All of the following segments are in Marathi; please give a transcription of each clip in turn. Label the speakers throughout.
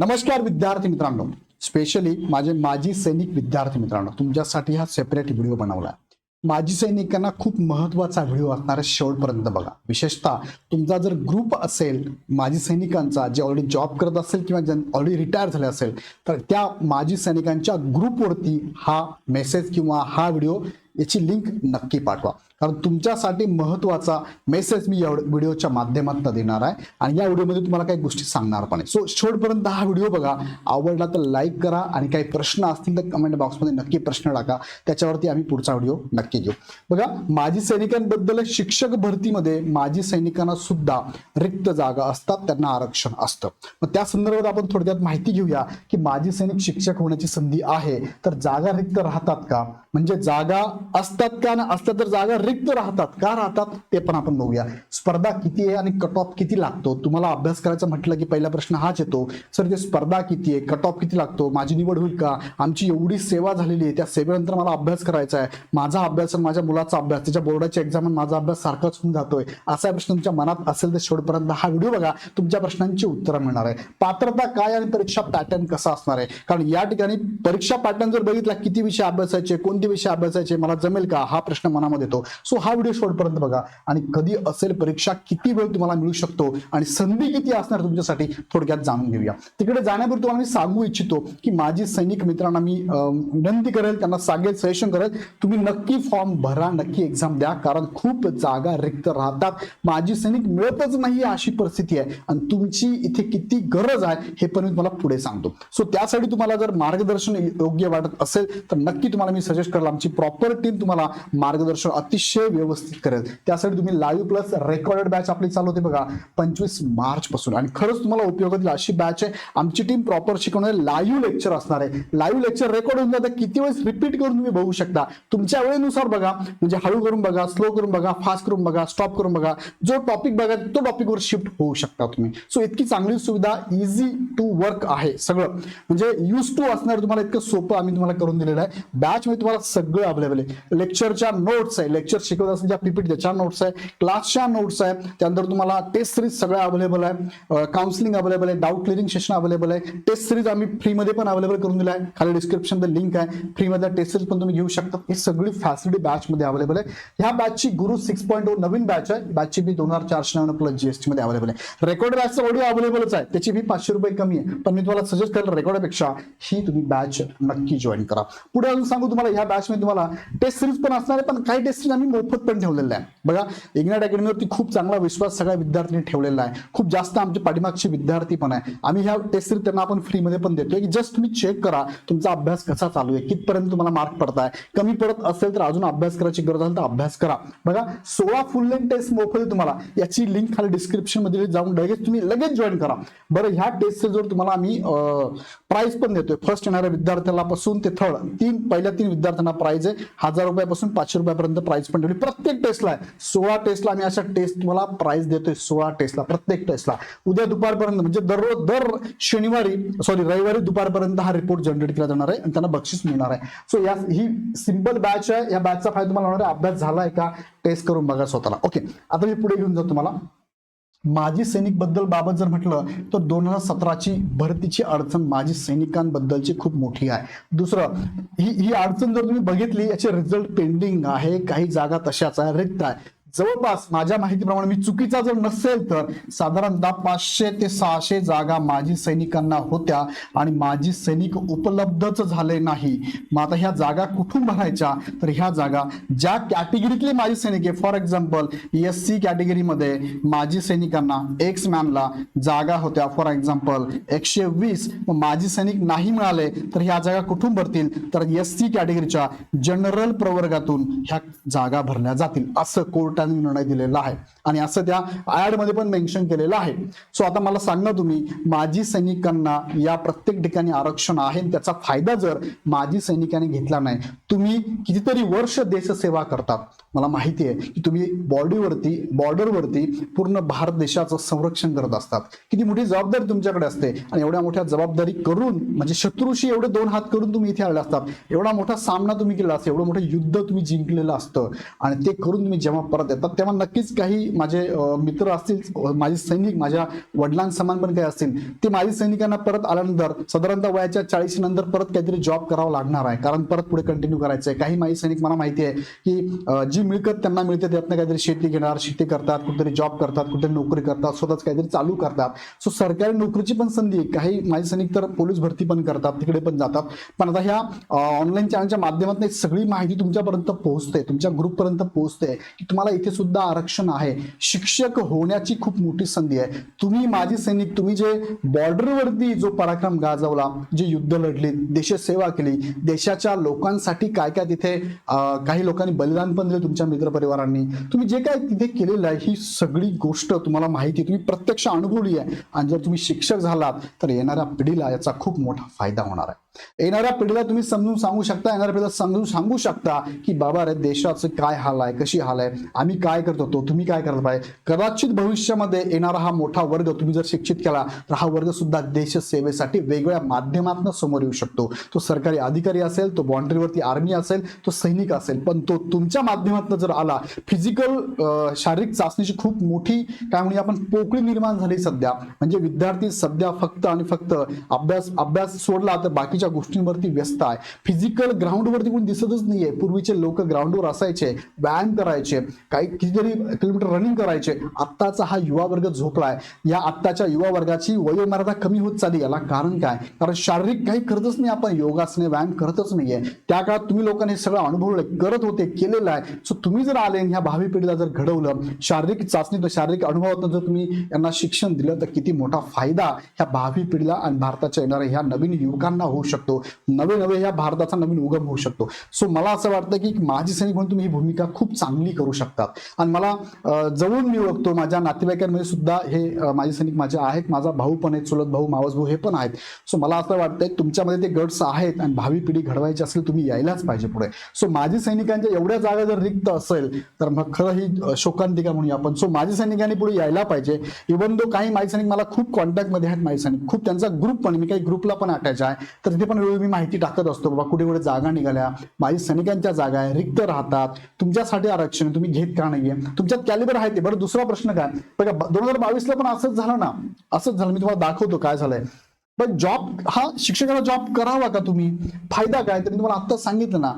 Speaker 1: नमस्कार विद्यार्थी मित्रांनो. स्पेशली माझे माजी सैनिक विद्यार्थी मित्रांनो तुमच्यासाठी हा सेपरेट व्हिडिओ बनवला. माजी सैनिकांना खूप महत्त्वाचा व्हिडिओ असणार आहे शेवटपर्यंत बघा. विशेषतः तुमचा जर ग्रुप असेल माजी सैनिकांचा जे ऑलरेडी जॉब करत असेल किंवा ज्या ऑलरेडी रिटायर झाले असेल तर त्या माजी सैनिकांच्या ग्रुपवरती हा मेसेज किंवा हा व्हिडिओ याची लिंक नक्की पाठवा. कारण तुमच्यासाठी महत्त्वाचा मेसेज मी या व्हिडिओच्या माध्यमातून देणार आहे. आणि या व्हिडिओमध्ये तुम्हाला काही गोष्टी सांगणार पण आहे. सो शेवटपर्यंत हा व्हिडिओ बघा. आवडला तर लाईक करा आणि काही प्रश्न असतील तर कमेंट बॉक्समध्ये नक्की प्रश्न टाका. त्याच्यावरती आम्ही पुढचा व्हिडिओ नक्की घेऊ. बघा माजी सैनिकांबद्दल शिक्षक भरतीमध्ये माजी सैनिकांना सुद्धा रिक्त जागा असतात. त्यांना आरक्षण असतं. मग त्या संदर्भात आपण थोडक्यात माहिती घेऊया की माजी सैनिक शिक्षक होण्याची संधी आहे. तर जागा रिक्त राहतात का? म्हणजे जागा असतात का आणि असतात तर जागा रिक्त राहतात. का राहतात? ते पण आपण बघूया. स्पर्धा किती आहे आणि कट ऑफ किती लागतो? तुम्हाला अभ्यास करायचं म्हटलं की पहिला प्रश्न हाच येतो. सर ते स्पर्धा किती आहे? कट ऑफ किती लागतो? माझी निवड होईल का? आमची एवढी सेवा झालेली आहे. त्या सेवेनंतर मला अभ्यास करायचा आहे. माझा अभ्यास आणि माझ्या मुलाचा अभ्यास त्याच्या बोर्डाची एक्झाम आणि माझा अभ्यास सारखाच होऊन जातोय. असा प्रश्न तुमच्या मनात असेल तर शेवटपर्यंत हा व्हिडिओ बघा. तुमच्या प्रश्नांची उत्तरं मिळणार आहे. पात्रता काय आणि परीक्षा पॅटर्न कसा असणार आहे? कारण या ठिकाणी परीक्षा पॅटर्न जर बघितला किती विषय अभ्यासायचे कोणते विषय अभ्यासायचे? मला जमेल का? हा प्रश्न मनामध्ये येतो. सो हा व्हिडिओ शेवटपर्यंत बघा. आणि कधी असेल परीक्षा किती वेळ तुम्हाला मिळू शकतो? आणि संधी किती असणार तुमच्यासाठी? थोडक्यात जाणून घेऊया. तिकडे जाण्यापूर्वी तुम्हाला मी सांगू इच्छितो की माझी सैनिक मित्रांना मी विनंती करेल त्यांना सांगेल सजेशन करेल तुम्ही नक्की फॉर्म भरा नक्की एक्झाम द्या कारण खूप जागा रिक्त राहतात. माझी सैनिक मिळतच नाही अशी परिस्थिती आहे. आणि तुमची इथे किती गरज आहे हे पण मी तुम्हाला पुढे सांगतो. सो त्यासाठी तुम्हाला जर मार्गदर्शन योग्य वाटत असेल तर नक्की तुम्हाला मी सजेस्ट करेल आमची प्रॉपर टीम तुम्हाला मार्गदर्शन अतिशय व्यवस्थित करेल. त्यासाठी तुम्ही लाईव्ह प्लस रेकॉर्डेड बॅच आपली चालू होते बघा पंचवीस मार्च पासून आणि खरंच तुम्हाला उपयोगात अशी बॅच आहे. आमची टीम प्रॉपर शिकवणारे लाईव्ह लेक्चर असणार आहे. लाईव्ह लेक्चर रेकॉर्ड होऊन जातं. किती वेळेस रिपीट करून तुम्ही बघू शकता. तुमच्या वेळेनुसार बघा म्हणजे हळू करून बघा स्लो करून बघा फास्ट करून बघा स्टॉप करून बघा. जो टॉपिक बघा तो टॉपिकवर शिफ्ट होऊ शकता तुम्ही. सो इतकी चांगली सुविधा इझी टू वर्क आहे सगळं. म्हणजे यूज टू असणार तुम्हाला इतकं सोपं आम्ही तुम्हाला करून दिलेलं आहे. बॅच मध्ये तुम्हाला सगळं अवेलेबल आहे. लेक्चरच्या नोट्स आहे. लेक्चर शिकवत असताना ज्या पीपीटी त्याच्या नोट्स आहे. क्लासच्या नोट्स आहे. त्यानंतर तुम्हाला टेस्ट सिरीज सगळ्या अवेलेबल आहे. काउन्सिलिंग अवेलेबल आहे. डाऊट क्लिअरिंग सेशन अवेलेबल आहे. टेस्ट सिरीज आम्ही फ्रीमध्ये पण अवेलेबल करून दिला आहे खाली डिस्क्रिप्शन लिंक आहे. फ्रीमध्ये टेस्ट सिरीज पण तुम्ही घेऊ शकता. ही सगळी फॅसिलिटी बॅच मध्ये अवेलेबल आहे. ह्या बॅचची गुरु सिक्स पॉईंट ओ नवीन बॅच आहे. बॅचची बी दोन हजार चारशे नव्याण्णव प्लस जीएसटी मध्ये अवेलेबल आहे. रेकॉर्ड बॅच ऑडिओ अवेलेबलच आहे. त्याची बी पाचशे रुपये कमी आहे. पण मी तुम्हाला सजेस्ट करेल रेकॉर्डपेक्षा ही तुम्ही बॅच नक्की जॉईन करा. पुढे अजून सांगू तुम्हाला ह्या बॅच मध्ये तुम्हाला टेस्ट सिरीज पण असणार आहे पण काही टेस्ट सिरीज आम्ही मोफत पण ठेवलेल्या आहे बघा इग्नाट अकॅडमीवरती खूप चांगला विश्वास सगळ्या विद्यार्थ्यांनी ठेवलेला आहे. खूप जास्त आमचे पाठीमागचे विद्यार्थी पण आहे. आम्ही ह्या टेस्ट सिरीज त्यांना आपण फ्रीमध्ये पण देतोय. की जस्ट तुम्ही चेक करा तुमचा अभ्यास कसा चालू आहे कितपर्यंत तुम्हाला मार्क पडताय. कमी पडत असेल तर अजून अभ्यास करायची गरज असेल तर अभ्यास करा. बघा सोळा फुल लेंथ टेस्ट मोफत आहे तुम्हाला. याची लिंक खाली डिस्क्रिप्शनमध्ये जाऊन लगेच तुम्ही लगेच जॉईन करा. बरं ह्या टेस्ट जर तुम्हाला आम्ही प्राइस पण देतोय. फर्स्ट येणाऱ्या विद्यार्थ्याला पासून ते थर्ड तीन पहिल्या तीन विद्यार्थ्यांना प्राइज आहे. हा हजार रुपयापासून पाचशे रुपयापर्यंत प्राइस पण ठेवली. प्रत्येक टेस्टला आहे. सोळा टेस्टला आम्ही अशा टेस्ट तुम्हाला प्राइस देतोय सोळा टेस्टला प्रत्येक टेस्टला उद्या दुपारपर्यंत म्हणजे दररोज दर शनिवारी सॉरी रविवारी दुपारपर्यंत हा रिपोर्ट जनरेट केला जाणार आहे आणि त्यांना बक्षीस मिळणार आहे. सो या ही सिंपल बॅच आहे. या बॅचचा फायदा तुम्हाला होणार आहे. अभ्यास झालाय का? टेस्ट करून बघा स्वतःला. ओके आता मी पुढे घेऊन जातो तुम्हाला. माजी सैनिकबद्दल बाबत जर म्हटलं तर दोन हजार सतराची भरतीची अडचण माजी सैनिकांबद्दलची खूप मोठी आहे. दुसरं ही ही अडचण जर तुम्ही बघितली याचे रिझल्ट पेंडिंग आहे काही जागा तशाच आहे रिक्त आहे. जवळपास माझ्या माहितीप्रमाणे मी चुकीचा जर नसेल तर साधारणतः पाचशे ते सहाशे जागा माजी सैनिकांना होत्या आणि माजी सैनिक उपलब्धच झाले नाही. मग आता ह्या जागा कुठून भरायच्या? तर ह्या जागा ज्या कॅटेगरीतले माजी सैनिक आहे फॉर एक्झाम्पल एस सी कॅटेगरीमध्ये माजी सैनिकांना एक्स मॅनला जागा होत्या. फॉर एक्झाम्पल एकशे वीस माजी सैनिक नाही मिळाले तर ह्या जागा कुठून भरतील? तर एस सी कॅटेगरीच्या जनरल प्रवर्गातून ह्या जागा भरल्या जातील असं कोर्ट कोर्टाने निर्णय दिलेला आहे. आणि असं त्या ॲडमध्ये पण मेन्शन केलेलं आहे. सो आता मला सांगा तुम्ही माजी सैनिकांना या प्रत्येक ठिकाणी आरक्षण आहे त्याचा फायदा जर माजी सैनिकांनी घेतला नाही तुम्ही कितीतरी वर्ष देशसेवा करतात. मला माहिती आहे की तुम्ही बॉडीवरती बॉर्डरवरती पूर्ण भारत देशाचं संरक्षण करत असतात. किती मोठी जबाबदारी तुमच्याकडे असते. आणि एवढ्या मोठ्या जबाबदारी करून म्हणजे शत्रूशी एवढे दोन हात करून तुम्ही इथे आले असतात. एवढा मोठा सामना तुम्ही केला असतो एवढं मोठं युद्ध तुम्ही जिंकलेलं असतं. आणि ते करून तुम्ही जेव्हा परत येतात तेव्हा नक्कीच काही माझे मित्र असतील माझे सैनिक माझ्या वडिलांसमान पण काही असतील ते माझी सैनिकांना परत आल्यानंतर साधारणतः वयाच्या चाळीस नंतर परत काहीतरी जॉब करावा लागणार आहे. कारण परत पुढे कंटिन्यू करायचं आहे काही माझी सैनिक मला माहिती आहे की जी मिळकत त्यांना मिळते त्यातनं काहीतरी शेती घेणार शेती करतात कुठेतरी जॉब करतात कुठेतरी नोकरी करतात स्वतःच काहीतरी चालू करतात. सो सरकारी नोकरीची पण संधी आहे. काही माझे सैनिक तर पोलीस भरती पण करतात तिकडे पण जातात. पण आता ह्या ऑनलाईन चॅनलच्या माध्यमातून सगळी माहिती तुमच्यापर्यंत पोहोचते तुमच्या ग्रुपपर्यंत पोहोचते की तुम्हाला इथे सुद्धा आरक्षण आहे. शिक्षक होण्याची खूप मोठी संधी आहे. तुम्ही माझी सैनिक तुम्ही जे बॉर्डरवरती जो पराक्रम गाजवला जे युद्ध लढली देशसेवा केली देशाच्या लोकांसाठी काय काय तिथे काही लोकांनी बलिदान पण दिले तुमच्या मित्रपरिवारांनी. तुम्ही जे काय तिथे केलेलं आहे ही सगळी गोष्ट तुम्हाला माहिती आहे, तुम्ही प्रत्यक्ष अनुभवली आहे. आणि जर तुम्ही शिक्षक झालात तर येणाऱ्या पिढीला याचा खूप मोठा फायदा होणार आहे. येणाऱ्या पिढीला तुम्ही समजून सांगू शकता येणाऱ्या पिढीला समजून सांगू शकता की बाबा रे देशाचं काय हाल आहे कशी हाल आहे आम्ही काय करत होतो तुम्ही काय करत पाहिजे कदाचित भविष्यामध्ये येणारा हा मोठा वर्ग तुम्ही जर शिक्षित केला तर हा वर्ग सुद्धा देश सेवेसाठी वेगवेगळ्या माध्यमातून समोर येऊ शकतो. तो सरकारी अधिकारी असेल तो बाउंड्रीवरती आर्मी असेल तो सैनिक असेल पण तो तुमच्या माध्यमातून जर आला फिजिकल शारीरिक चाचणीची खूप मोठी काय म्हणजे आपण पोकळी निर्माण झाली सध्या. म्हणजे विद्यार्थी सध्या फक्त आणि फक्त अभ्यास अभ्यास सोडला तर बाकी बाकीच्या गोष्टींवरती व्यस्त आहे. फिजिकल ग्राउंडवरती कोणी दिसतच नाहीये. पूर्वीचे लोक ग्राउंडवर असायचे व्यायाम करायचे काही कितीतरी किलोमीटर रनिंग करायचे. आत्ताचा हा युवा वर्ग झोपलाय. या आत्ताच्या युवा वर्गाची वयोमर्यादा कमी होत चालली याला कारण काय? कारण शारीरिक काही करतच नाही आपण. योगासने व्यायाम करतच नाहीये. त्या काळात तुम्ही लोकांनी सगळं अनुभवलं करत होते केलेलं आहे. सो तुम्ही जर आले ह्या भावी पिढीला जर घडवलं शारीरिक चाचणी शारीरिक अनुभवातून जर तुम्ही यांना शिक्षण दिलं तर किती मोठा फायदा ह्या भावी पिढीला आणि भारताच्या येणाऱ्या ह्या नवीन युवकांना होऊ शकतो. नवे नवे या भारताचा नवीन उगम होऊ शकतो. सो मला असं वाटतं की माझी सैनिक म्हणून तुम्ही ही भूमिका खूप चांगली करू शकतात आणि मला जवळून मी ओळखतो माझ्या नातेवाईकांमध्ये सुद्धा हे माजी सैनिक माझे आहेत. माझा भाऊ पण आहेत चुलत भाऊ मावस भाऊ हे पण आहेत. सो मला असं वाटतंय तुमच्यामध्ये ते गट्स आहेत आणि भावी पिढी घडवायची असेल तुम्ही यायलाच पाहिजे पुढे. सो माझी सैनिकांच्या एवढ्या जागा जर रिक्त असेल तर मग खरं ही शोकांतिका म्हणूया आपण. सो माझी सैनिकांनी पुढे यायला पाहिजे. इवन दो काही माजी सैनिक मला खूप कॉन्टॅक्टमध्ये आहेत माजी सैनिक. खूप त्यांचा ग्रुप पण मी काही ग्रुपला पण अटॅच आहे. तर तिथे पण वेळोवेळी मी माहिती टाकत असतो बाबा कुठे कुठे जागा निघाल्या. माझी सैनिकांच्या जागा आहे रिक्त राहतात. तुमच्यासाठी आरक्षण तुम्ही घेत का नाहीये? तुमच्यात कॅलिबर आहे ते. बरं दुसरा प्रश्न काय? बघा दोन हजार बावीसला पण असंच झालं ना. असंच झालं. मी तुम्हाला दाखवतो काय झालंय. पण जॉब हा शिक्षकाला जॉब करावा का तुम्ही? फायदा काय? तर मी तुम्हाला आत्ताच सांगितलं ना.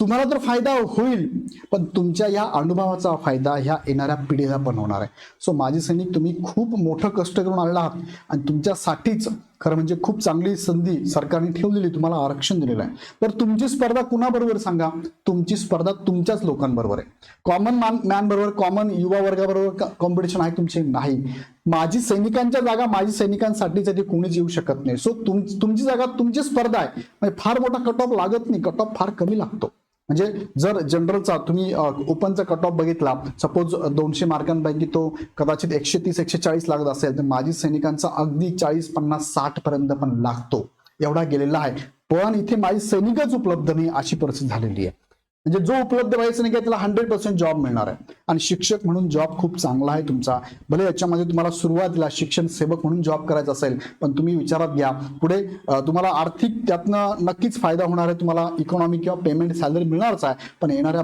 Speaker 1: तुम्हाला तर फायदा होईल पण तुमच्या या अनुभवाचा फायदा ह्या येणाऱ्या पिढीला पण होणार आहे. सो माझे सैनिक तुम्ही खूप मोठं कष्ट करून आणला आहात आणि तुमच्यासाठीच खरं म्हणजे खूप चांगली संधी सरकारने ठेवलेली तुम्हाला आरक्षण दिलेलं आहे. तर तुमची स्पर्धा कुणाबरोबर सांगा? तुमची स्पर्धा तुमच्याच लोकांबरोबर आहे. कॉमन मॅन मॅन बरोबर कॉमन युवा वर्गाबरोबर कॉम्पिटिशन आहे तुमचे? नाही. माझी सैनिकांच्या जागा माझी सैनिकांसाठी आहे, कोणीच येऊ शकत नाही. सो तुम तुमची जागा तुमची स्पर्धा आहे. म्हणजे फार मोठा कट ऑफ लागत नाही. कट ऑफ फार कमी लागतो. म्हणजे जर जनरलचा तुम्ही ओपनचा कट ऑफ बघितला सपोज दोनशे मार्कांपैकी तो कदाचित एकशे तीस एकशे चाळीस लागत असेल तर माझी सैनिकांचा अगदी चाळीस पन्नास साठ पर्यंत पण लागतो. एवढा गेलेला आहे. पण इथे माझी सैनिकच उपलब्ध नाही अशी परिस्थिती झालेली आहे. म्हणजे जो उपलब्ध व्हायचं नाही त्याला हंड्रेड पर्सेंट जॉब मिळणार आहे. आणि शिक्षक म्हणून जॉब खूप चांगला आहे तुमचा. भले याच्यामध्ये तुम्हाला सुरुवातीला शिक्षण सेवक म्हणून जॉब करायचा असेल पण तुम्ही विचारात घ्या. पुढे तुम्हाला आर्थिक त्यातनं नक्कीच फायदा होणार आहे. तुम्हाला इकॉनॉमी किंवा पेमेंट सॅलरी मिळणारच आहे पण येणाऱ्या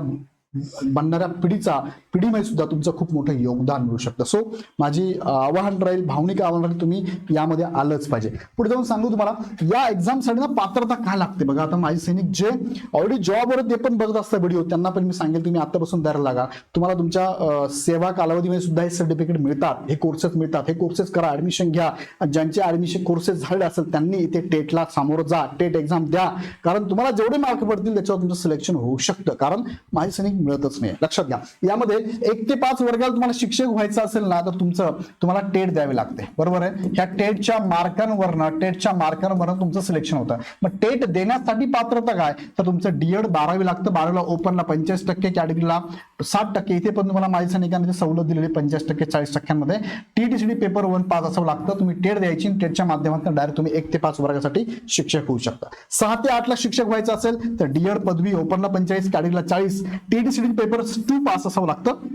Speaker 1: बनणाऱ्या पिढीचा पिढीमध्ये सुद्धा तुमचं खूप मोठं योगदान मिळू शकतं. सो माझी आवाहन राहील भावनिक आव्हान राहील तुम्ही यामध्ये आलंच पाहिजे. पुढे जाऊन सांगू तुम्हाला या एक्झामसाठी ना पात्रता काय लागते? बघा आता माझे सैनिक जे ऑलरेडी जॉबवर ते पण बघत असतात व्हिडिओ त्यांना पण मी सांगेल तुम्ही आतापासून तयार लागा. तुम्हाला तुमच्या सेवा कालावधीमध्ये सुद्धा हे सर्टिफिकेट मिळतात हे कोर्सेस मिळतात हे कोर्सेस करा ऍडमिशन घ्या. ज्यांचे ऍडमिशन कोर्सेस झाले असेल त्यांनी इथे टेटला सामोरं जा टेट एक्झाम द्या. कारण तुम्हाला जेवढे मार्क पडतील त्याच्यावर तुमचं सिलेक्शन होऊ शकतं. कारण माझे सैनिक मिळतच नाही. लक्षात घ्या. यामध्ये एक ते पाच वर्गाला तुम्हाला शिक्षक व्हायचं असेल ना तर तुमचं तुम्हाला टेट द्यावी लागते. बरोबर आहे? ह्या टेटच्या मार्कांवरनं टेटच्या मार्कांवरनं तुमचं सिलेक्शन होतं. मग टेट देण्यासाठी पात्रता काय? तर तुमचं डीएड बारावी लागतं. बारावीला ओपनला पंचेचाळीस टक्के कॅटेगरीला साठ टक्के. इथे पण तुम्हाला माझ्या सैनिकांनी सवलत दिलेली पंचेचाळीस टक्के चाळीस टक्क्यांमध्ये. टीटीसीडी पेपर वन पास असावं लागतं. तुम्ही टेट द्यायची टेटच्या माध्यमातून डायरेक्ट तुम्ही एक ते पाच वर्गासाठी शिक्षक होऊ शकता. सहा ते आठला शिक्षक व्हायचं असेल तर डीएड पदवी ओपनला पंचेचाळीस कॅटेगरीला चाळीस. टीटीसीडी पेपर टू पास असावं लागतं.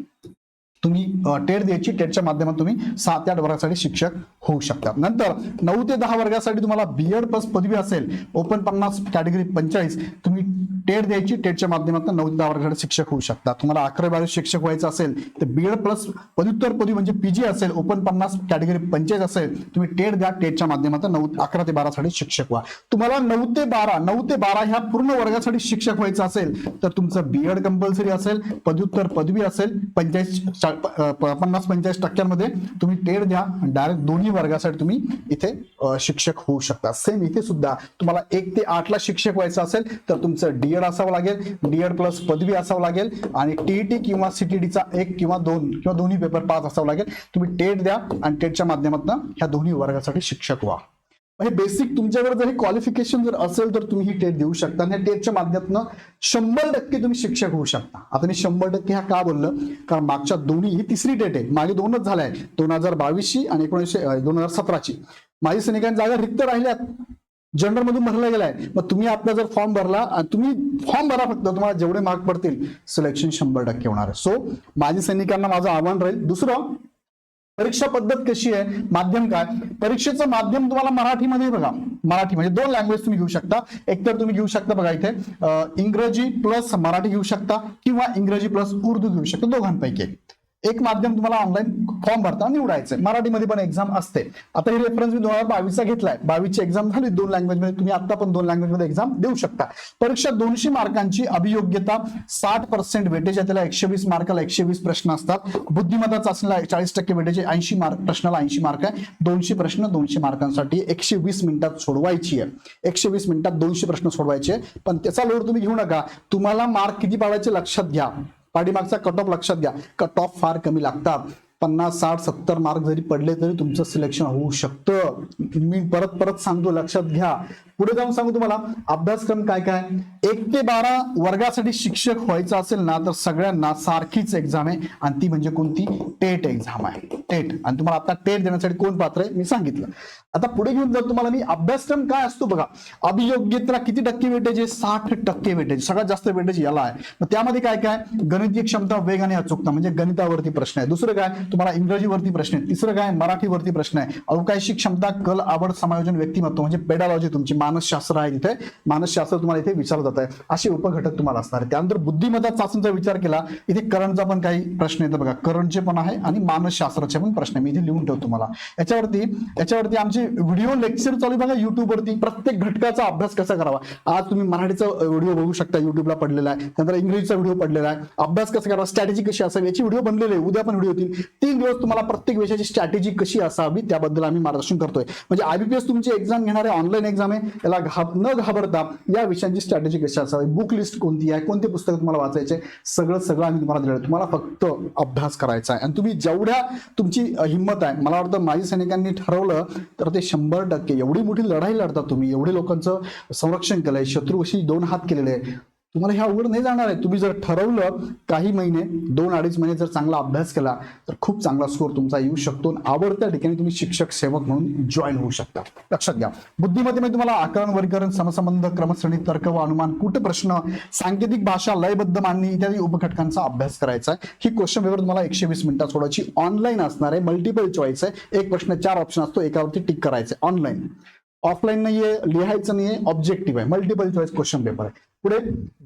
Speaker 1: तुम्ही टेट द्यायची टेटच्या माध्यमातून तुम्ही सात आठ वर्गासाठी शिक्षक होऊ शकता. नंतर नऊ ते दहा वर्गासाठी तुम्हाला बी एड प्लस पदवी असेल. ओपन पन्नास कॅटेगरी पंचाळीस तुम्ही टेट द्यायची टेटच्या माध्यमातून नऊ दहा वर्गासाठी शिक्षक होऊ शकता तुम्हाला अकरा बारा शिक्षक व्हायचं असेल तर बीएड प्लस पदव्युत्तर पदवी म्हणजे पीजी असेल ओपन पन्नास कॅटेगरी पंचायत असेल तुम्ही टेट द्या टेटच्या माध्यमातून नऊ अकरा ते बारासाठी शिक्षक व्हा. तुम्हाला नऊ ते बारा नऊ ते बारा ह्या पूर्ण वर्गासाठी शिक्षक व्हायचं असेल तर तुमचं बीएड कंपल्सरी असेल पदव्युत्तर पदवी असेल पंचाळीस पन्नास पंचाळीस टक्क्यांमध्ये तुम्ही टेट द्या डायरेक्ट दोन्ही वर्गासाठी तुम्ही इथे शिक्षक होऊ शकता. सेम इथे सुद्धा तुम्हाला एक ते आठ ला शिक्षक व्हायचं असेल तर तुमचं डी डीएड असावं लागेल डीएड प्लस पदवी असावं लागेल आणि टीईटी किंवा सीटीडीचा एक किंवा दोन किंवा दोन्ही पेपर पास असावं लागेल. तुम्ही टेट द्या आणि टेटच्या माध्यमातून ह्या दोन्ही वर्गासाठी शिक्षक व्हा. हे बेसिक तुमच्याकडे जर हे क्वालिफिकेशन जर असेल तर तुम्ही ही टेट देऊ शकता आणि टेटच्या माध्यमातून शंभर टक्के तुम्ही शिक्षक होऊ शकता. आता मी शंभर टक्के हा का बोललं? कारण मागच्या दोन्ही ही तिसरी टेट आहे. मागे दोनच झाल्या आहेत. दोन हजार बावीसची आणि एकोणीसशे दोन हजार सतराची. माझी सैनिकांची जागा रिक्त राहिल्यात जनरल मधून भरला गेलाय. मग तुम्ही आपला जर फॉर्म भरला तुम्ही फॉर्म भरा फक्त तुम्हाला जेवढे मार्क पडतील सिलेक्शन शंभर टक्के होणार आहे. सो माझी सैनिकांना माझं आव्हान राहील. दुसरं परीक्षा पद्धत कशी आहे? माध्यम काय? परीक्षेचं माध्यम तुम्हाला मराठीमध्ये बघा. मराठी म्हणजे दोन लँग्वेज तुम्ही घेऊ शकता. एकतर तुम्ही घेऊ शकता बघा इथे इंग्रजी प्लस मराठी घेऊ शकता किंवा इंग्रजी प्लस उर्दू घेऊ शकता दोघांपैकी. एक. माध्यम तुम्हाला ऑनलाईन फॉर्म भरता निवडायचं मराठीमध्ये पण एक्झाम असते. आता ही रेफरन्स मी दोन हजार बावीसचा घेतलाय. बावीसची एक्झाम झाली दोन लँग्वेजमध्ये तुम्ही आता पण दोन लँग्वेजमध्ये एक्झाम देऊ शकता. परीक्षा दोनशे मार्कांची अभियोग्यता साठ पर्सेंट वेटेज आहे त्याला एकशे वीस मार्काला एकशे वीस प्रश्न असतात. बुद्धिमत्ता चाचणीला चाळीस टक्के वेटेज ऐंशी मार्क प्रश्नाला ऐंशी मार्क आहे. दोनशे प्रश्न दोनशे मार्कांसाठी एकशे वीस मिनिटात सोडवायची आहे. एकशे वीस मिनिटात दोनशे प्रश्न सोडवायचे पण त्याचा लोड तुम्ही घेऊ नका. तुम्हाला मार्क किती पाडायचे लक्षात घ्या. पाठीमागचा कट ऑफ लक्षात घ्या. कट ऑफ फार कमी लागतात. पन्नास साठ सत्तर मार्क जरी पडले तरी तुमचं सिलेक्शन होऊ शकतं. मी परत परत सांगतो लक्षात घ्या. पुढे जाऊन सांगू तुम्हाला अभ्यासक्रम काय काय? एक ते बारा वर्गासाठी शिक्षक व्हायचं असेल ना तर सगळ्यांना सारखीच एक्झाम आहे. आणि ती म्हणजे कोणती? टेट एक्झाम आहे. टेट. आणि तुम्हाला आता टेट देण्यासाठी कोण पात्र आहे? मी सांगितलं. आता पुढे घेऊन जर तुम्हाला मी अभ्यासक्रम काय असतो बघा अभियोग्यतेला किती टक्के वेटेज आहे? साठ टक्के वेटेज. सगळ्यात जास्त वेटेज याला आहे. मग त्यामध्ये काय काय? गणितीय क्षमता वेग आणि अचूकता म्हणजे गणितावरती प्रश्न आहे. दुसरं काय? तुम्हाला इंग्रजीवरती प्रश्न आहे. तिसरं काय? मराठीवरती प्रश्न आहे. अवकाशी क्षमता कल आवड समायोजन व्यक्तिमत्व म्हणजे पेडॉलॉजी तुमची मानसशास्त्र आहे तिथे मानसशास्त्र तुम्हाला इथे विचारलं जात आहे असे उपघटक तुम्हाला असणार आहे त्यानंतर बुद्धिमत्ता चाचणीचा विचार केला इथे करंटचा पण काही प्रश्न येतो बघा करंटचे पण आहे आणि मानसशास्त्राचे पण प्रश्न मी इथे लिहून ठेवतो तुम्हाला. याच्यावरती याच्यावरती आमचे व्हिडिओ लेक्चर चालू आहे बघा युट्यूबवरती प्रत्येक घटकाचा अभ्यास कसा करावा? आज तुम्ही मराठीचा व्हिडिओ बघू शकता. युट्यूबला पडलेला आहे. त्यानंतर इंग्रजीचा व्हिडिओ पडलेला आहे. अभ्यास कसा करावा? स्ट्रॅटेजी कशी असावी? याची व्हिडिओ बनलेले आहे. उद्या पण व्हिडिओ होतील तीन दिवस तुम्हाला प्रत्येक विषयाची स्ट्रॅटेजी कशी असावी? त्याबद्दल आम्ही मार्गदर्शन करतोय. म्हणजे आयबीपीएस तुमची एक्झाम घेणारे ऑनलाईन एक्झाम आहे. याला घाब न घाबरता या विषयांची स्ट्रॅटेजी कशी असावी? बुक लिस्ट कोणती आहे? कोणते पुस्तक तुम्हाला वाचायचे? सगळं सगळं आम्ही तुम्हाला दिलं तुम्हाला फक्त अभ्यास करायचा आहे. आणि तुम्ही जेवढ्या तुमची हिंमत आहे मला वाटतं माजी सैनिकांनी ठरवलं तर ते शंभर टक्के. एवढी मोठी लढाई लढता तुम्ही. एवढे लोकांचं संरक्षण केलंय. शत्रूशी दोन हात केलेले आहे तुम्हाला ह्या अवघड नाही जाणार आहे. तुम्ही जर ठरवलं काही महिने दोन अडीच महिने जर चांगला अभ्यास केला तर खूप चांगला स्कोर तुमचा येऊ शकतो आणि आवडत्या ठिकाणी तुम्ही शिक्षक सेवक म्हणून जॉईन होऊ शकता. लक्षात घ्या. बुद्धिमत्तेमध्ये तुम्हाला आकलन वर्गीकरण समसंबंध क्रमश्रेणी तर्क व अनुमान कुठ प्रश्न सांकेतिक भाषा लयबद्ध मांडणी इत्यादी उपघटकांचा अभ्यास करायचा आहे. ही क्वेश्चन पेपर तुम्हाला एकशे वीस मिनिटात सोडायची ऑनलाईन असणार आहे. मल्टिपल चॉईस आहे. एक प्रश्न चार ऑप्शन असतो. एकावरती टिक करायचं ऑनलाईन ऑफलाईन नाहीये लिहायचं नाहीये. ऑब्जेक्टिव्ह आहे. मल्टिपल चॉईस क्वेश्चन पेपर आहे. पुढे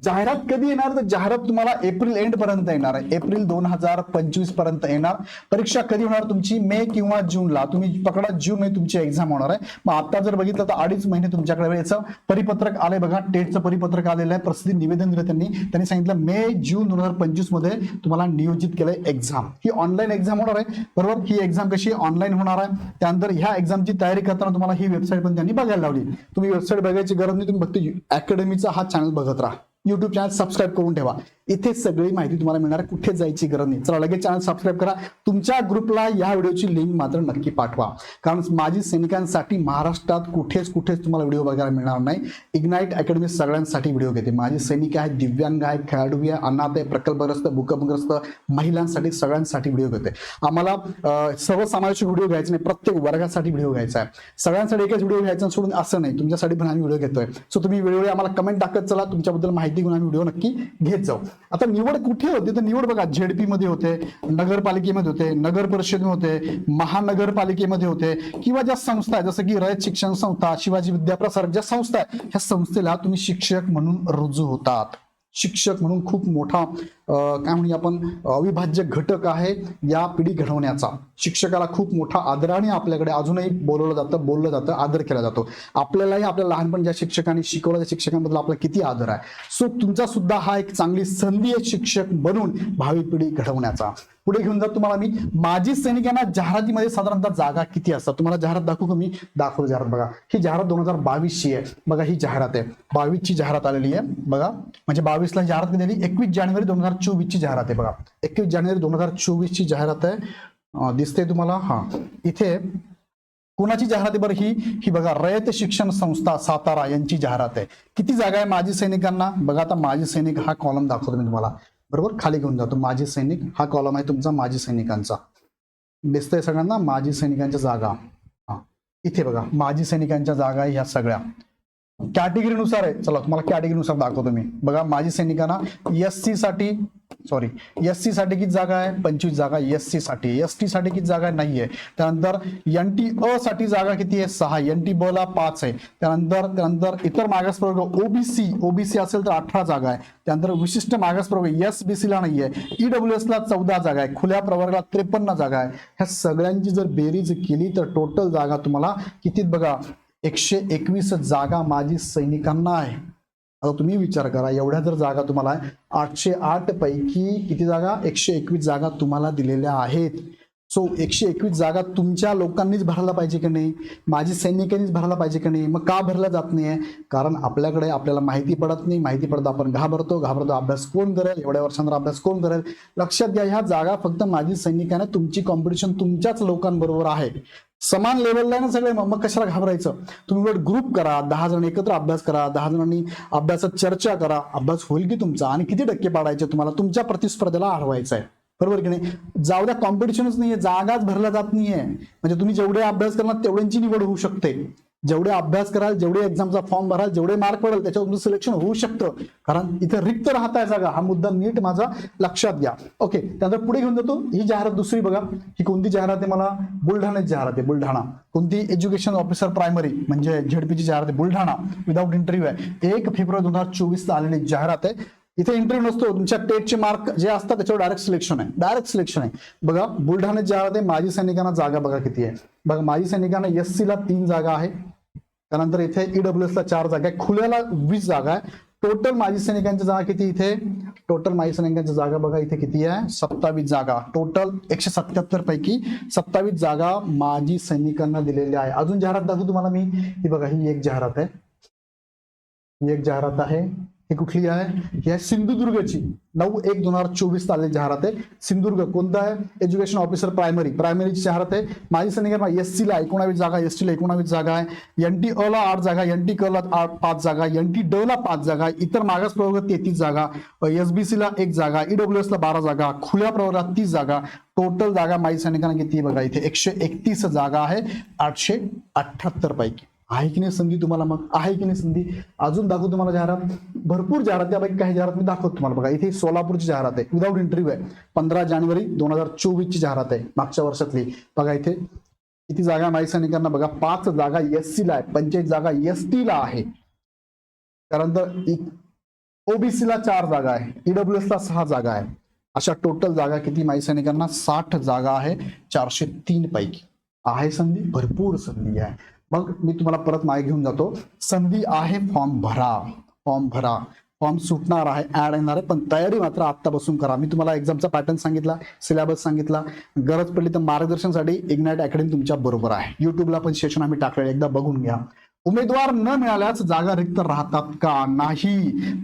Speaker 1: जाहिरात कधी येणार? तर जाहिरात तुम्हाला एप्रिल एंड पर्यंत येणार आहे. एप्रिल दोन हजार पंचवीसपर्यंत येणार. परीक्षा कधी होणार तुमची? मे किंवा जूनला तुम्ही पकडा जून मध्ये तुमची एक्झाम होणार आहे. मग आता जर बघितलं तर अडीच महिने तुमच्याकडे याचं परिपत्रक आलंय बघा. टेटचं परिपत्रक आलेलं आहे. प्रसिद्धी निवेदन दिलं त्यांनी. त्यांनी सांगितलं मे जून दोन हजार पंचवीसमध्ये तुम्हाला नियोजित केलंय एक्झाम ही ऑनलाईन एक्झाम होणार आहे. बरोबर? ही एक्झाम कशी ऑनलाईन होणार आहे? त्यानंतर ह्या एक्झामची तयारी करताना तुम्हाला ही वेबसाईट पण त्यांनी बघायला लावली. तुम्ही वेबसाईट बघायची गरज नाही. तुम्ही फक्त अकॅडमीचा हा चॅनल बघा. atrás. युट्यूब चॅनल सबस्क्राईब करून ठेवा. इथे सगळी माहिती तुम्हाला मिळणार. कुठे जायची गरज नाही. चला लगेच चॅनल सबस्क्राईब करा. तुमच्या ग्रुपला या व्हिडिओची लिंक मात्र नक्की पाठवा. कारण माझी सैनिकांसाठी महाराष्ट्रात कुठेच कुठेच तुम्हाला व्हिडिओ बघायला मिळणार नाही. इग्नाईट अकॅडमी सगळ्यांसाठी व्हिडिओ घेते. माझी सैनिक आहेत दिव्यांग आहे खेळाडू आहे अनाथ आहे प्रकल्पग्रस्त भूकंपग्रस्त महिलांसाठी सगळ्यांसाठी व्हिडिओ घेते. आम्हाला अं, व्हिडिओ घ्यायचे नाही. प्रत्येक वर्गासाठी व्हिडिओ घ्यायचा आहे. सगळ्यांसाठी एकच व्हिडिओ घ्यायचा सोडून असं नाही. तुमच्यासाठी पण आम्ही व्हिडिओ घेतोय. सो तुम्ही वेळोवेळी आम्हाला कमेंट टाकत चला. तुमच्याबद्दल माहिती माहिती घेऊन आम्ही व्हिडिओ नक्की घेत जाऊ आता निवड कुठे होते तर निवड बघा झेडपी मध्ये होते नगरपालिकेमध्ये होते नगर परिषदेमध्ये होते महानगरपालिकेमध्ये होते किंवा ज्या संस्था आहेत जसं की रयत शिक्षण संस्था शिवाजी विद्याप्रसारक ज्या संस्था आहेत ह्या संस्थेला तुम्ही शिक्षक म्हणून रुजू होतात शिक्षक म्हणून खूप मोठा काय म्हणूया आपण अविभाज्य घटक आहे या पिढी घडवण्याचा. शिक्षकाला खूप मोठा आदराने आपल्याकडे अजूनही बोलवलं जातं बोललं जातं आदर केला जातो. आपल्यालाही आपल्या लहानपण ज्या शिक्षकांनी शिकवलं त्या शिक्षकांबद्दल आपला किती आदर आहे? सो तुमचा सुद्धा हा एक चांगली संधी आहे शिक्षक बनून भावी पिढी घडवण्याचा. पुढे घेऊन जात तुम्हाला मी. माजी सैनिकांना जाहिरातीमध्ये साधारणतः जागा किती असतात? तुम्हाला जाहिरात दाखवू का मी? दाखवतो जाहिरात बघा. ही जाहिरात दोन हजार बावीसची आहे. बघा ही जाहिरात आहे. बावीसची जाहिरात आलेली आहे. बघा. म्हणजे बावीसला जाहिरात कधी आली एकवीस जानेवारी दोन हजार चोवीसची जाहिरात आहे बघा. एकवीस जानेवारी दोन हजार चोवीस ची जाहिरात आहे. दिसते तुम्हाला? हा. इथे कोणाची जाहिरात आहे बरं ही? ही बघा रयत शिक्षण संस्था सातारा यांची जाहिरात आहे. किती जागा आहे माजी सैनिकांना? बघा आता माजी सैनिक हा कॉलम दाखवतो मी तुम्हाला. बरोबर? खाली घेऊन जातो. माजी सैनिक हा कॉलम आहे तुमचा माजी सैनिकांचा. दिसतंय सगळ्यांना? माजी सैनिकांच्या जागा. हा. इथे बघा माजी सैनिकांच्या जागा ह्या सगळ्या. कॅटेगरीनुसार आहे. चला तुम्हाला कॅटेगरीनुसार दाखवतो मी. बघा माजी सैनिकांना एस सी साठी सॉरी एस सी साठी किती जागा आहे? पंचवीस जागा एस सी साठी. एस टी साठी किती जागा नाहीये. त्यानंतर एन टी अ साठी जागा किती आहे? सहा. एन टी ब ला पाच आहे. त्यानंतर त्यानंतर इतर मागास प्रवर्ग ओबीसी ओबीसी असेल तर अठरा जागा आहे. त्यानंतर विशिष्ट मागास प्रवर्ग एस बी सी ला नाहीये. ईडब्ल्यू एस ला चौदा जागा आहे. खुल्या प्रवर्गाला त्रेपन्न जागा आहे. ह्या सगळ्यांची जर बेरीज केली तर टोटल जागा तुम्हाला किती बघा? एकशे एकवीस जागा माजी सैनिकांना आहे. आता तुम्ही विचार करा एवढ्या जर जागा तुम्हाला आहे, आठशे आठ पैकी किती जागा? एकशे एकवीस जागा तुम्हाला दिलेल्या आहेत. सो एकशे एकवीस जागा तुमच्या लोकांनीच भरायला पाहिजे की नाही? माझी सैनिकांनीच भरायला पाहिजे की नाही? मग का भरला जात नाही कारण आपल्याकडे आपल्याला माहिती पडत नाही. माहिती पडत आपण घाबरतो घाबरतो अभ्यास कोण करेल? एवढ्या वर्षांवर अभ्यास कोण करेल? लक्षात घ्या ह्या जागा फक्त माझी सैनिकांना तुमची कॉम्पिटिशन तुमच्याच लोकांबरोबर आहे. समान लेवलला आहे ना सगळे मग मग कशाला घाबरायचं? तुम्ही उलट ग्रुप करा दहा जण एकत्र अभ्यास करा दहा जणांनी अभ्यासात चर्चा करा अभ्यास होईल की तुमचा? आणि किती टक्के पाडायचे तुम्हाला? तुमच्या प्रतिस्पर्धेला हरवायचं आहे बरोबर की नाही? जाऊ द्या कॉम्पिटिशनच नाहीये जागाच भरल्या जात नाहीये. म्हणजे तुम्ही जेवढे अभ्यास करणार तेवढ्यांची निवड होऊ शकते. जेवढे अभ्यास कराल जेवढे एक्झामचा फॉर्म भराल जेवढे मार्क पडेल त्याच्यावर तुमचं सिलेक्शन होऊ शकतं. कारण इथे रिक्त राहत आहे जागा. हा मुद्दा नीट माझा लक्षात घ्या. ओके त्यानंतर पुढे घेऊन जातो. ही जाहिरात दुसरी बघा. ही कोणती जाहिरात आहे मला? बुलढाण्याची जाहिरात आहे बुलढाणा. कोणती एज्युकेशन ऑफिसर प्रायमरी म्हणजे झेडपीची जाहिरात आहे बुलढाणा. विदाऊट इंटरव्ह्यू आहे. एक फेब्रुवारी दोन हजार चोवीसला आलेली जाहिरात आहे. इथे इंटरव्ह्यू नसतो. तुमच्या टेटचे मार्क जे असतात त्याच्यावर डायरेक्ट सिलेक्शन आहे. डायरेक्ट सिलेक्शन आहे. बघा बुलढाण्यात जाहिरात आहे माजी सैनिकांना जागा बघा किती आहे. बघा माजी सैनिकांना एस सी ला तीन जागा आहे. त्यानंतर इथे ईडब्ल्यू एस ला चार जागा आहे. खुल्याला वीस जागा आहे. टोटल माजी सैनिकांच्या जागा किती इथे? टोटल माजी सैनिकांच्या जागा बघा इथे किती आहे? सत्तावीस जागा. टोटल एकशे सत्याहत्तर पैकी सत्तावीस जागा माजी सैनिकांना दिलेल्या आहे. अजून जाहिरात दाखवू तुम्हाला मी. ही बघा ही एक जाहिरात आहे. ही एक जाहिरात आहे. हे कुठली आहे? या आहे सिंधुदुर्गची. नऊ एक दोन हजार चोवीस आलेली जाहिरात आहे. सिंधुदुर्ग कोणता आहे? एज्युकेशन ऑफिसर प्रायमरी प्रायमरीची जाहिरात आहे. माझी सैनिकांना एस सी ला एकोणावीस जागा एस टी ला एकोणावीस जागा आहे. एन टी अ ला आठ जागा एन टी क ला आठ पाच जागा एन टी ड ला पाच जागा इतर मागास प्रवर्ग तेहतीस जागा एस बी सी ला एक जागा ईडब्ल्यू एस ला बारा जागा खुल्या प्रवर्गात तीस जागा टोटल जागा माझी सैनिकांना किती बघा इथे? एकशे एकतीस जागा आहे. आठशे अठ्ठ्याहत्तर पैकी. आहे की नाही संधी तुम्हाला मग? आहे की नाही संधी? अजून दाखवतो तुम्हाला जाहिरात. भरपूर जाहिरात त्यापैकी काही जाहिरात मी दाखवतो तुम्हाला. बघा इथे सोलापूरची जाहिरात आहे. विदाऊट इंटरव्ह्यू आहे. पंधरा जानेवारी दोन हजार चोवीस ची जाहिरात आहे. मागच्या वर्षातली. बघा इथे. किती जागा माजी सैनिकांना बघा पाच जागा एस सी ला आहे. पंचेचाळीस जागा एस टी ला आहे. त्यानंतर ओबीसी ला चार जागा आहे. ईडब्ल्यू एस ला सहा जागा आहे. अशा टोटल जागा किती माई सैनिकांना साठ जागा आहे. चारशे तीन पैकी. आहे संधी? भरपूर संधी आहे. मग मी तुम्हाला परत मागे घेऊन जातो. संधी आहे फॉर्म भरा. फॉर्म भरा. फॉर्म सुटणार आहे ऍड येणार आहे पण तयारी मात्र आत्तापासून करा. मी तुम्हाला एक्झामचा पॅटर्न सांगितला सिलेबस सांगितला. गरज पडली तर मार्गदर्शनसाठी इग्नाइट अकॅडमी तुमच्या बरोबर आहे. युट्यूबला पण सेशन आम्ही टाकलेलं. एकदा बघून घ्या. उमेदवार न मिळाल्यास जागा रिक्त राहतात का? नाही.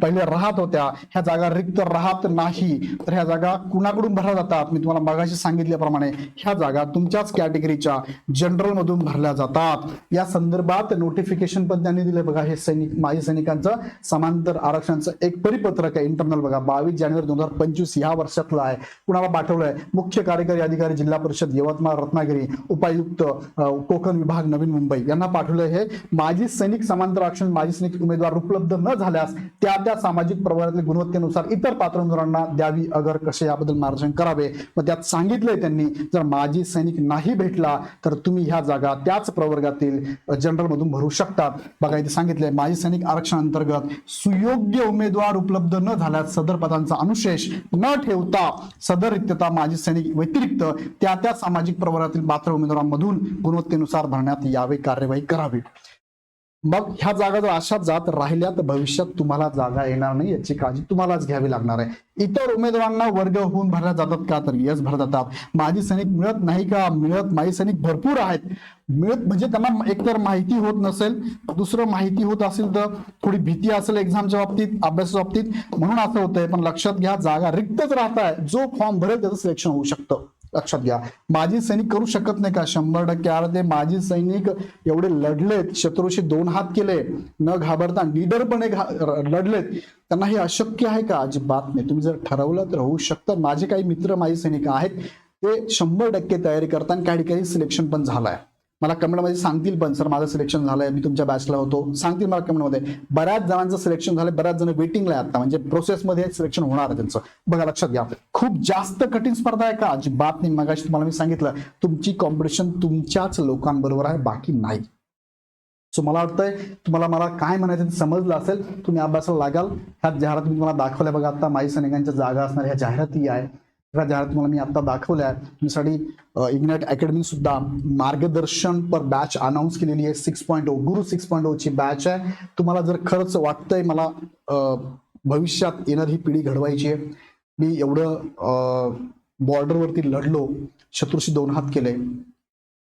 Speaker 1: पहिले राहत होत्या. ह्या जागा रिक्त राहत नाही. तर ह्या जागा कुणाकडून भरल्या जातात? मी तुम्हाला मगाशी सांगितल्याप्रमाणे ह्या जागा तुमच्याच कॅटेगरीच्या जनरल मधून भरल्या जातात. या संदर्भात नोटिफिकेशन पण त्यांनी दिले बघा. हे सैनिक माजी सैनिकांचं समांतर आरक्षणाचं एक परिपत्रक आहे इंटरनल बघा. बावीस जानेवारी दोन हजार पंचवीस ह्या वर्षातलं आहे. कुणाला पाठवलंय? मुख्य कार्यकारी अधिकारी जिल्हा परिषद यवतमाळ रत्नागिरी उपायुक्त कोकण विभाग नवीन मुंबई यांना पाठवलंय हे. माजी सैनिक समांतर आरक्षण माजी सैनिक उमेदवार उपलब्ध न झाल्यास त्या त्या सामाजिक प्रवर्गातील गुणवत्तेनुसार इतर पात्र उमेदवारांना द्यावी अगर कसे याबद्दल मार्गदर्शन करावे. मग त्यात सांगितलंय त्यांनी जर माजी सैनिक नाही भेटला तर तुम्ही ह्या जागा त्याच प्रवर्गातील जनरल मधून भरू शकतात बघा इथे सांगितलंय माजी सैनिक आरक्षण अंतर्गत सुयोग्य उमेदवार उपलब्ध न झाल्यास सदर पदांचा अनुशेष न ठेवता सदर रिक्तता माजी सैनिक व्यतिरिक्त त्या त्या सामाजिक प्रवर्गातील पात्र उमेदवारांमधून गुणवत्तेनुसार भरण्यात यावे कार्यवाही करावी. मग ह्या जागा जर अशा जात राहिल्या तर भविष्यात तुम्हाला जागा येणार नाही याची काळजी तुम्हालाच घ्यावी लागणार आहे. इतर उमेदवारांना वर्ग होऊन भरल्या जातात का? तर यस भरत जातात. माजी सैनिक मिळत नाही का? मिळत माजी सैनिक भरपूर आहेत. मिळत म्हणजे त्यांना एकतर माहिती होत नसेल दुसरं माहिती होत असेल तर थोडी भीती असेल एक्झामच्या बाबतीत अभ्यासाच्या बाबतीत. म्हणून असं होतंय पण लक्षात घ्या जागा रिक्तच राहत आहे जो फॉर्म भरेल त्याचं सिलेक्शन होऊ शकतं. लक्षात घ्या. माजी सैनिक करू शकत नाही का? शंभर टक्के. अर्धे माजी सैनिक एवढे लढलेत. शत्रूशी दोन हात केले. न घाबरता निडरपणे लढलेत. त्यांना हे अशक्य आहे का? अजिबात नाही. तुम्ही जर ठरवलं तर होऊ शकतं. माझे काही मित्र माजी सैनिक आहेत. ते शंभर टक्के तयारी करतात आणि काही ठिकाणी सिलेक्शन पण झालंय. मला कमेंटमध्ये सांगतील पण सर माझं सिलेक्शन झालंय मी तुमच्या बॅचला होतो. सांगतील मला कमेंटमध्ये. बऱ्याच जणांचं सिलेक्शन झालंय बऱ्याच जण वेटिंगला आहे आता. म्हणजे प्रोसेसमध्ये सिलेक्शन होणार आहे त्यांचं. बघा लक्षात घ्या. खूप जास्त कठीण स्पर्धा आहे का? अजिबात नाही. मगाशी तुम्हाला मी सांगितलं तुमची कॉम्पिटिशन तुमच्याच लोकांबरोबर आहे बाकी नाही. सो मला वाटतंय तुम्हाला मला काय म्हणायचं ते समजलं असेल तुम्ही अभ्यासाला लागाल. ह्या जाहिरात मी तुम्हाला दाखवल्या बघा आता. माई सैनिकांच्या जागा असणार ह्या जाहिराती आहे. ह्या जाहिरात तुम्हाला मी आता दाखवल्या. आहे तुमच्यासाठी इग्नाइट अकॅडमी सुद्धा मार्गदर्शन पर बॅच अनाऊन्स केलेली आहे. Six point O Guru six point oh ची बॅच आहे. तुम्हाला जर खरंच वाटतंय मला भविष्यात येणारी ही पिढी घडवायची आहे. मी एवढं बॉर्डरवरती लढलो शत्रूशी दोन हात केले.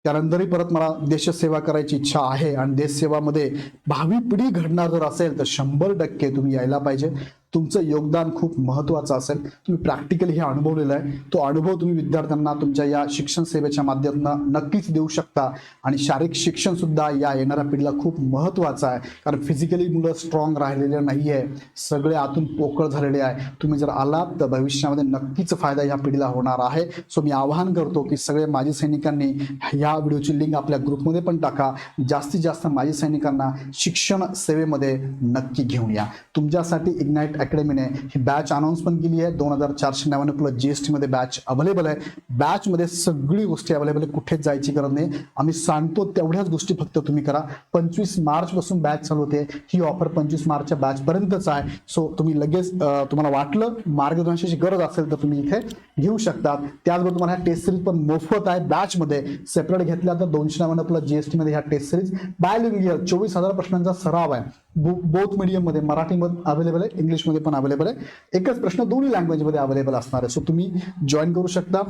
Speaker 1: त्यानंतरही परत मला देशसेवा करायची इच्छा आहे. आणि देशसेवामध्ये भावी पिढी घडणार जर असेल तर शंभर टक्के तुम्ही यायला पाहिजे. तुमचं योगदान खूप महत्वाचं असेल. तुम्ही प्रॅक्टिकली हे अनुभवलेलं आहे. तो अनुभव तुम्ही विद्यार्थ्यांना तुमच्या या शिक्षण सेवेच्या माध्यमातून नक्कीच देऊ शकता. आणि शारीरिक शिक्षण सुद्धा या येणाऱ्या पिढीला खूप महत्वाचं आहे. कारण फिजिकली मुलं स्ट्रॉंग राहिलेले आहे सगळे आतून पोकळ झालेले आहे. तुम्ही जर आलात तर भविष्यामध्ये नक्कीच फायदा या पिढीला होणार आहे. सो मी आवाहन करतो की सगळे माजी सैनिकांनी या व्हिडिओची लिंक आपल्या ग्रुपमध्ये पण टाका. जास्तीत जास्त माजी सैनिकांना शिक्षण सेवेमध्ये नक्की घेऊन या. तुमच्यासाठी इग्नाईट इग्नाइट अकॅडमीने ही बॅच अनाऊन्स पण केली आहे. दोन हजार चारशे नव्याण्णव प्लस जीएसटी मध्ये बॅच अवेलेबल आहे. बॅचमध्ये सगळी गोष्टी अवेलेबल आहे. कुठेच जायची गरज नाही. आम्ही सांगतो तेवढ्याच गोष्टी फक्त तुम्ही करा. पंचवीस मार्च पासून बॅच चालू होते. ही ऑफर पंचवीस मार्चच्या बॅच पर्यंतच आहे. सो तुम्ही लगेच तुम्हाला वाटलं मार्गदर्शनाची गरज असेल तर तुम्ही इथे घेऊ शकतात. त्याचबरोबर तुम्हाला ह्या टेस्ट सिरीज पण मोफत आहे. बॅचमध्ये सेपरेट घेतल्या तर दोनशे नव्याण्णव प्लस जीएसटी मध्ये ह्या टेस्ट सिरीज बायलिंगियल चोवीस हजार प्रश्नांचा सराव आहे. बोथ मीडियममध्ये मराठीमध्ये अवेलेबल आहे इंग्लिशमध्ये पण अवेलेबल आहे. एकच प्रश्न दोन्ही लँग्वेजमध्ये अवेलेबल असणार आहे. सो तुम्ही जॉईन करू शकता.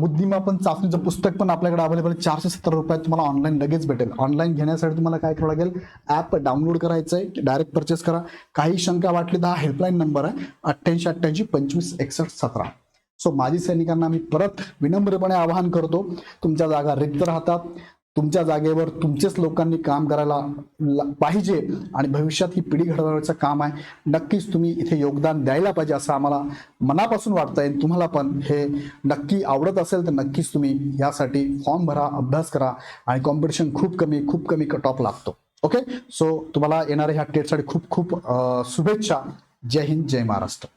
Speaker 1: बुद्धिमापन चाचणीचं पुस्तक पण आपल्याकडे अवेलेबल आहे. चारशे सत्तर रुपयात तुम्हाला ऑनलाईन लगेच भेटेल. ऑनलाईन घेण्यासाठी तुम्हाला काय करावं लागेल? ॲप डाउनलोड करायचं आहे डायरेक्ट परचेस करा. काही शंका वाटली तर हा हेल्पलाईन नंबर आहे. अठ्ठ्याऐंशी अठ्ठ्याऐंशी पंचवीस एकसष्ट सतरा. सो माजी सैनिकांना मी परत विनम्रपणे आवाहन करतो. तुमच्या जागा रिक्त राहतात. तुमच्या जागेवर तुमचेच लोकांनी काम करायला ला- पाहिजे आणि भविष्यात ही पिढी घडवण्याचं काम आहे. नक्कीच तुम्ही इथे योगदान द्यायला पाहिजे असं आम्हाला मनापासून वाटतं आहे तुम्हाला पण हे नक्की आवडत असेल तर नक्कीच तुम्ही यासाठी फॉर्म भरा अभ्यास करा आणि कॉम्पिटिशन खूप कमी खूप कमी कट ऑफ लागतो. ओके सो तुम्हाला येणाऱ्या ह्या टेटसाठी खूप खूप शुभेच्छा. जय हिंद जय महाराष्ट्र.